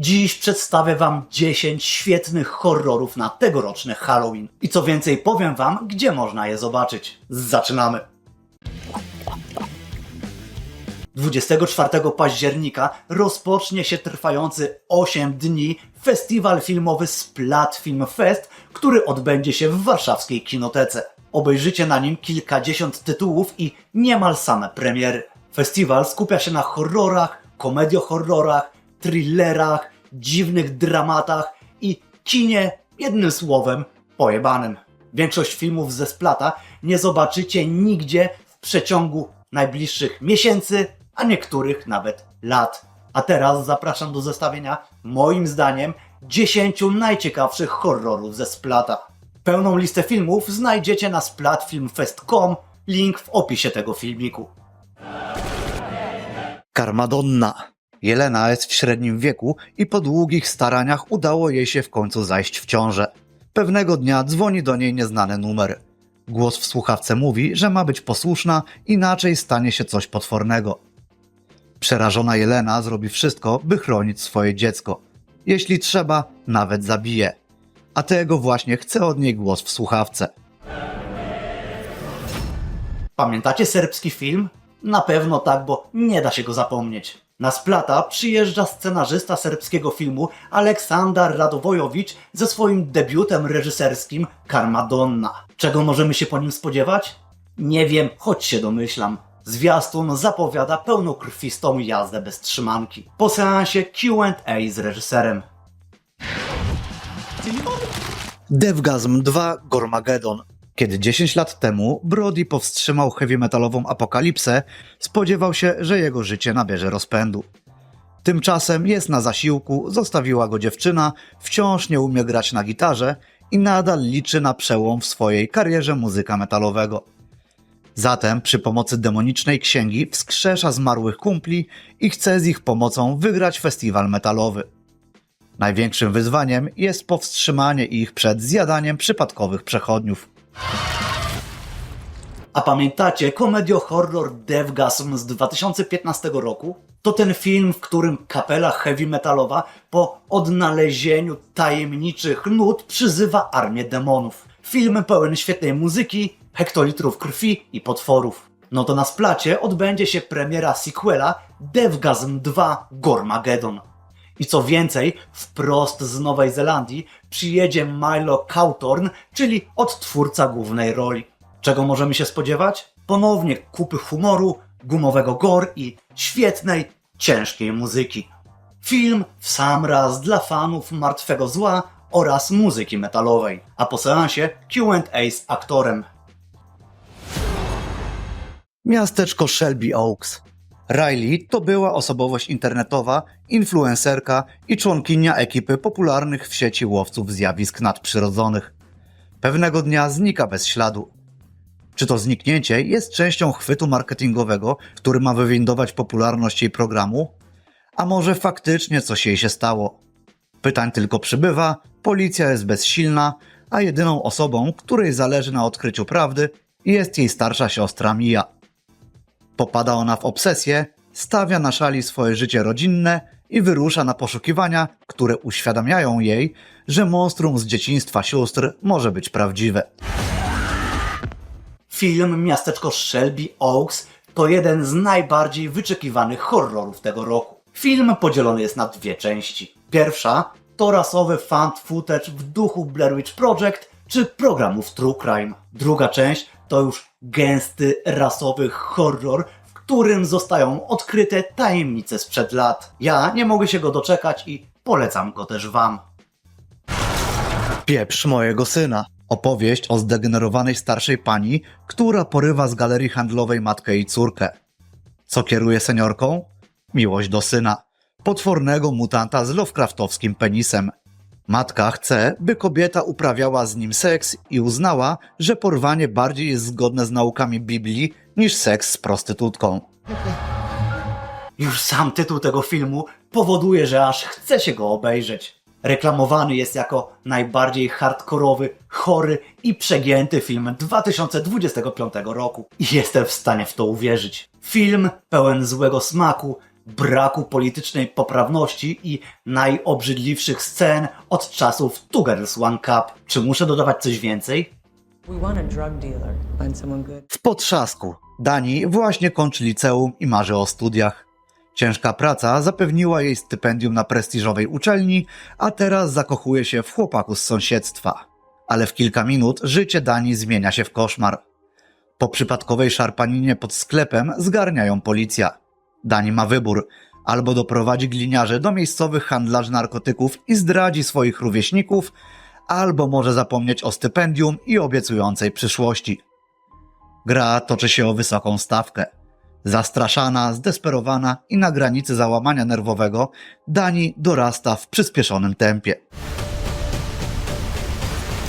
Dziś przedstawię Wam 10 świetnych horrorów na tegoroczny Halloween. I co więcej, powiem Wam, gdzie można je zobaczyć. Zaczynamy! 24 października rozpocznie się trwający 8 dni festiwal filmowy Splat Film Fest, który odbędzie się w warszawskiej kinotece. Obejrzycie na nim kilkadziesiąt tytułów i niemal same premiery. Festiwal skupia się na horrorach, komediohorrorach, thrillerach, dziwnych dramatach i kinie, jednym słowem, pojebanym. Większość filmów ze Splata nie zobaczycie nigdzie w przeciągu najbliższych miesięcy, a niektórych nawet lat. A teraz zapraszam do zestawienia, moim zdaniem, 10 najciekawszych horrorów ze Splata. Pełną listę filmów znajdziecie na splatfilmfest.com, link w opisie tego filmiku. Karmadonna. Jelena jest w średnim wieku i po długich staraniach udało jej się w końcu zajść w ciążę. Pewnego dnia dzwoni do niej nieznany numer. Głos w słuchawce mówi, że ma być posłuszna, inaczej stanie się coś potwornego. Przerażona Jelena zrobi wszystko, by chronić swoje dziecko. Jeśli trzeba, nawet zabije. A tego właśnie chce od niej głos w słuchawce. Pamiętacie serbski film? Na pewno tak, bo nie da się go zapomnieć. Na Splata przyjeżdża scenarzysta serbskiego filmu Aleksandar Radowojowicz ze swoim debiutem reżyserskim Karmadonna. Czego możemy się po nim spodziewać? Nie wiem, choć się domyślam. Zwiastun zapowiada pełnokrwistą jazdę bez trzymanki. Po seansie Q&A z reżyserem. Devgasm 2 Gormageddon. Kiedy 10 lat temu Brody powstrzymał heavy metalową apokalipsę, spodziewał się, że jego życie nabierze rozpędu. Tymczasem jest na zasiłku, zostawiła go dziewczyna, wciąż nie umie grać na gitarze i nadal liczy na przełom w swojej karierze muzyka metalowego. Zatem przy pomocy demonicznej księgi wskrzesza zmarłych kumpli i chce z ich pomocą wygrać festiwal metalowy. Największym wyzwaniem jest powstrzymanie ich przed zjadaniem przypadkowych przechodniów. A pamiętacie komedio-horror Devgasm z 2015 roku? To ten film, w którym kapela heavy metalowa po odnalezieniu tajemniczych nut przyzywa armię demonów. Film pełen świetnej muzyki, hektolitrów krwi i potworów. No to na splacie odbędzie się premiera sequela Devgasm 2 Gormageddon. I co więcej, wprost z Nowej Zelandii przyjedzie Milo Cawthorn, czyli odtwórca głównej roli. Czego możemy się spodziewać? Ponownie kupy humoru, gumowego gore i świetnej, ciężkiej muzyki. Film w sam raz dla fanów martwego zła oraz muzyki metalowej, a po seansie Q&A z aktorem. Miasteczko Shelby Oaks. Riley to była osobowość internetowa, influencerka i członkinia ekipy popularnych w sieci łowców zjawisk nadprzyrodzonych. Pewnego dnia znika bez śladu. Czy to zniknięcie jest częścią chwytu marketingowego, który ma wywindować popularność jej programu? A może faktycznie coś jej się stało? Pytań tylko przybywa, policja jest bezsilna, a jedyną osobą, której zależy na odkryciu prawdy, jest jej starsza siostra Mia. Popada ona w obsesję, stawia na szali swoje życie rodzinne i wyrusza na poszukiwania, które uświadamiają jej, że monstrum z dzieciństwa sióstr może być prawdziwe. Film Miasteczko Shelby Oaks to jeden z najbardziej wyczekiwanych horrorów tego roku. Film podzielony jest na dwie części. Pierwsza to rasowy found footage w duchu Blair Witch Project czy programów True Crime. Druga część to już gęsty rasowy horror, w którym zostają odkryte tajemnice sprzed lat. Ja nie mogę się go doczekać i polecam go też wam. Pieprz mojego syna. Opowieść o zdegenerowanej starszej pani, która porywa z galerii handlowej matkę i córkę. Co kieruje seniorką? Miłość do syna. Potwornego mutanta z Lovecraftowskim penisem. Matka chce, by kobieta uprawiała z nim seks i uznała, że porwanie bardziej jest zgodne z naukami Biblii niż seks z prostytutką. Już sam tytuł tego filmu powoduje, że aż chce się go obejrzeć. Reklamowany jest jako najbardziej hardkorowy, chory i przegięty film 2025 roku. I jestem w stanie w to uwierzyć. Film pełen złego smaku, braku politycznej poprawności i najobrzydliwszych scen od czasów Two Girls One Cup. Czy muszę dodawać coś więcej? W potrzasku. Dani właśnie kończy liceum i marzy o studiach. Ciężka praca zapewniła jej stypendium na prestiżowej uczelni, a teraz zakochuje się w chłopaku z sąsiedztwa. Ale w kilka minut życie Dani zmienia się w koszmar. Po przypadkowej szarpaninie pod sklepem zgarniają policja. Dani ma wybór. Albo doprowadzi gliniarze do miejscowych handlarzy narkotyków i zdradzi swoich rówieśników, albo może zapomnieć o stypendium i obiecującej przyszłości. Gra toczy się o wysoką stawkę. Zastraszana, zdesperowana i na granicy załamania nerwowego, Dani dorasta w przyspieszonym tempie.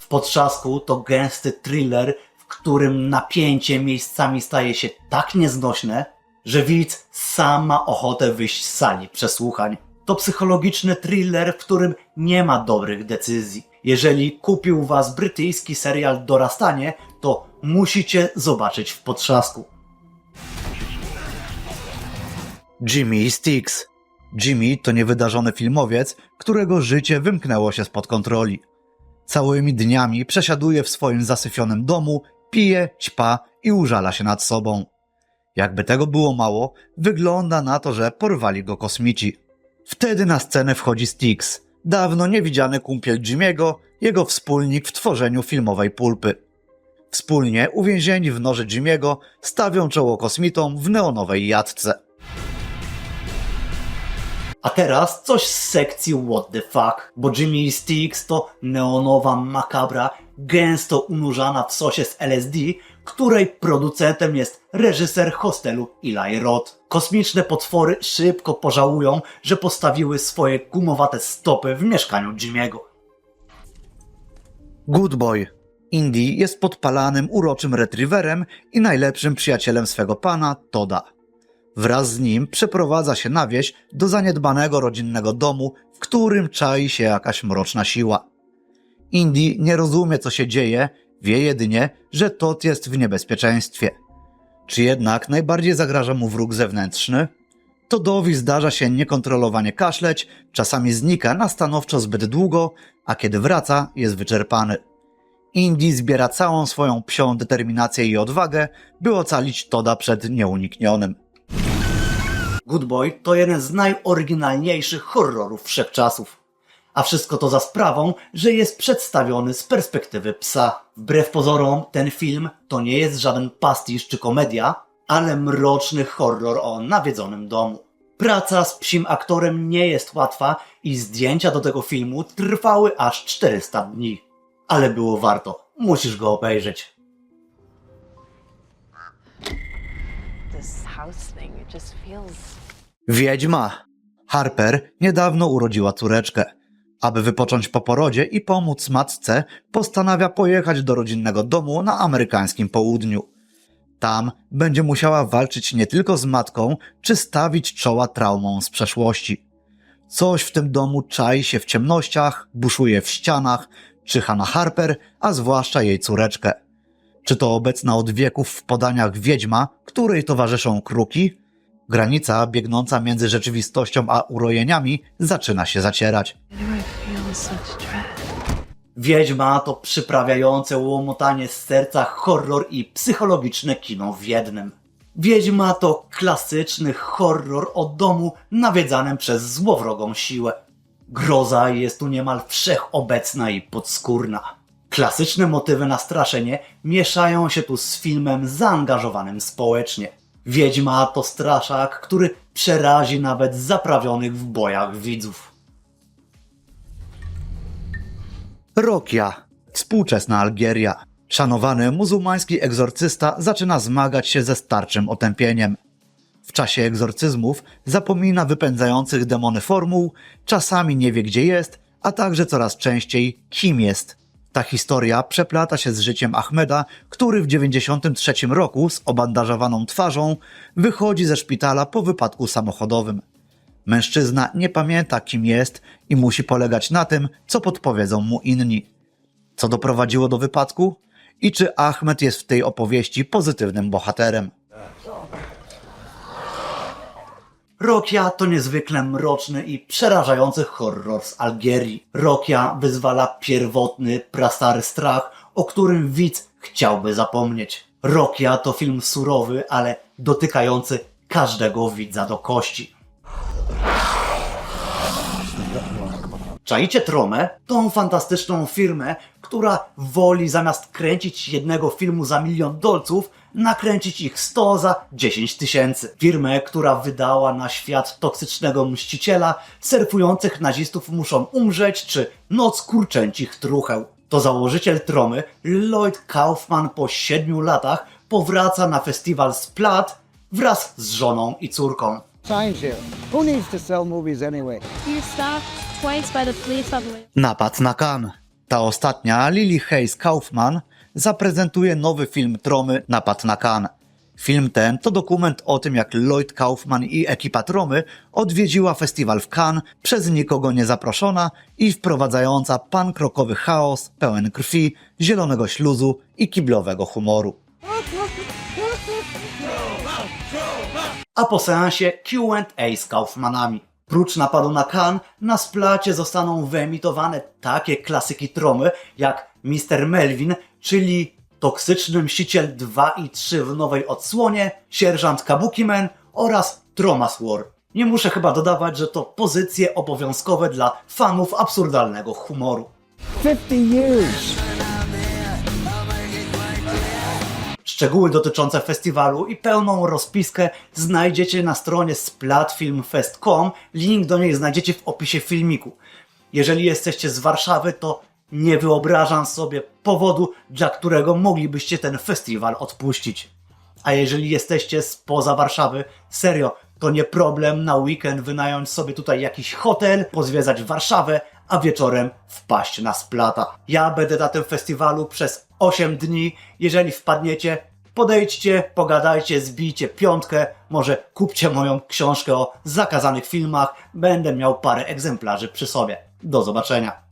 W potrzasku to gęsty thriller, w którym napięcie miejscami staje się tak nieznośne, że widz sam ma ochotę wyjść z sali przesłuchań. To psychologiczny thriller, w którym nie ma dobrych decyzji. Jeżeli kupił was brytyjski serial Dorastanie, to musicie zobaczyć w potrzasku. Jimmy Sticks. Jimmy to niewydarzony filmowiec, którego życie wymknęło się spod kontroli. Całymi dniami przesiaduje w swoim zasyfionym domu, pije, ćpa i użala się nad sobą. Jakby tego było mało, wygląda na to, że porwali go kosmici. Wtedy na scenę wchodzi Styx, dawno niewidziany kumpiel Jimmy'ego, jego wspólnik w tworzeniu filmowej pulpy. Wspólnie uwięzieni w noże Jimmy'ego stawią czoło kosmitom w neonowej jatce. A teraz coś z sekcji What the fuck, bo Jimmy Sticks to neonowa makabra, gęsto unurzana w sosie z LSD, której producentem jest reżyser hostelu Eli Roth. Kosmiczne potwory szybko pożałują, że postawiły swoje gumowate stopy w mieszkaniu Jimmy'ego. Good Boy. Indy jest podpalanym, uroczym retriewerem i najlepszym przyjacielem swego pana, Toda. Wraz z nim przeprowadza się na wieś do zaniedbanego rodzinnego domu, w którym czai się jakaś mroczna siła. Indy nie rozumie, co się dzieje, wie jedynie, że Todd jest w niebezpieczeństwie. Czy jednak najbardziej zagraża mu wróg zewnętrzny? Todowi zdarza się niekontrolowanie kaszleć, czasami znika na stanowczo zbyt długo, a kiedy wraca, jest wyczerpany. Indy zbiera całą swoją psią determinację i odwagę, by ocalić Toda przed nieuniknionym. Good Boy to jeden z najoryginalniejszych horrorów wszechczasów. A wszystko to za sprawą, że jest przedstawiony z perspektywy psa. Wbrew pozorom, ten film to nie jest żaden pastisz czy komedia, ale mroczny horror o nawiedzonym domu. Praca z psim aktorem nie jest łatwa i zdjęcia do tego filmu trwały aż 400 dni. Ale było warto. Musisz go obejrzeć. Wiedźma. Harper niedawno urodziła córeczkę. Aby wypocząć po porodzie i pomóc matce, postanawia pojechać do rodzinnego domu na amerykańskim południu. Tam będzie musiała walczyć nie tylko z matką, czy stawić czoła traumom z przeszłości. Coś w tym domu czai się w ciemnościach, buszuje w ścianach, czyha na Harper, a zwłaszcza jej córeczkę. Czy to obecna od wieków w podaniach wiedźma, której towarzyszą kruki? Granica biegnąca między rzeczywistością a urojeniami zaczyna się zacierać. Wiedźma to przyprawiające łomotanie z serca horror i psychologiczne kino w jednym. Wiedźma to klasyczny horror o domu nawiedzanym przez złowrogą siłę. Groza jest tu niemal wszechobecna i podskórna. Klasyczne motywy na straszenie mieszają się tu z filmem zaangażowanym społecznie. Wiedźma to straszak, który przerazi nawet zaprawionych w bojach widzów. Rokia, współczesna Algieria. Szanowany muzułmański egzorcysta zaczyna zmagać się ze starczym otępieniem. W czasie egzorcyzmów zapomina wypędzających demony formuł, czasami nie wie gdzie jest, a także coraz częściej kim jest. Ta historia przeplata się z życiem Ahmeda, który w 93 roku z obandażowaną twarzą wychodzi ze szpitala po wypadku samochodowym. Mężczyzna nie pamięta, kim jest i musi polegać na tym, co podpowiedzą mu inni. Co doprowadziło do wypadku? I czy Ahmed jest w tej opowieści pozytywnym bohaterem? Rokia to niezwykle mroczny i przerażający horror z Algierii. Rokia wyzwala pierwotny, prastary strach, o którym widz chciałby zapomnieć. Rokia to film surowy, ale dotykający każdego widza do kości. Czaicie Tromę? Tą fantastyczną firmę, która woli zamiast kręcić jednego filmu za milion dolców, nakręcić ich 100 za 10 tysięcy. Firmę, która wydała na świat toksycznego mściciela, surfujących nazistów muszą umrzeć, czy noc kurczęcich trucheł. To założyciel Tromy, Lloyd Kaufman po 7 latach powraca na festiwal Splat wraz z żoną i córką. signs here. Who needs to sell movies anyway? You're stopped twice by the police on the way. Napad na Cannes. Ta ostatnia, Lily Hayes Kaufman, zaprezentuje nowy film Tromy Napad na Cannes. Film ten to dokument o tym, jak Lloyd Kaufman i ekipa Tromy odwiedziła festiwal w Cannes przez nikogo nie zaproszona i wprowadzająca pankrokowy chaos pełen krwi, zielonego śluzu i kiblowego humoru. a po seansie Q&A z Kaufmanami. Prócz napadu na Cannes, na splacie zostaną wyemitowane takie klasyki tromy jak Mr. Melvin, czyli Toksyczny Mściciel 2 i 3 w nowej odsłonie, Sierżant Kabukiman oraz Tromas War. Nie muszę chyba dodawać, że to pozycje obowiązkowe dla fanów absurdalnego humoru. 50 years. Szczegóły dotyczące festiwalu i pełną rozpiskę znajdziecie na stronie splatfilmfest.com. Link do niej znajdziecie w opisie filmiku. Jeżeli jesteście z Warszawy, to nie wyobrażam sobie powodu, dla którego moglibyście ten festiwal odpuścić. A jeżeli jesteście spoza Warszawy, serio, to nie problem na weekend wynająć sobie tutaj jakiś hotel, pozwiedzać Warszawę, a wieczorem wpaść na splata. Ja będę na tym festiwalu przez 8 dni. Jeżeli wpadniecie, podejdźcie, pogadajcie, zbijcie piątkę, może kupcie moją książkę o zakazanych filmach. Będę miał parę egzemplarzy przy sobie. Do zobaczenia.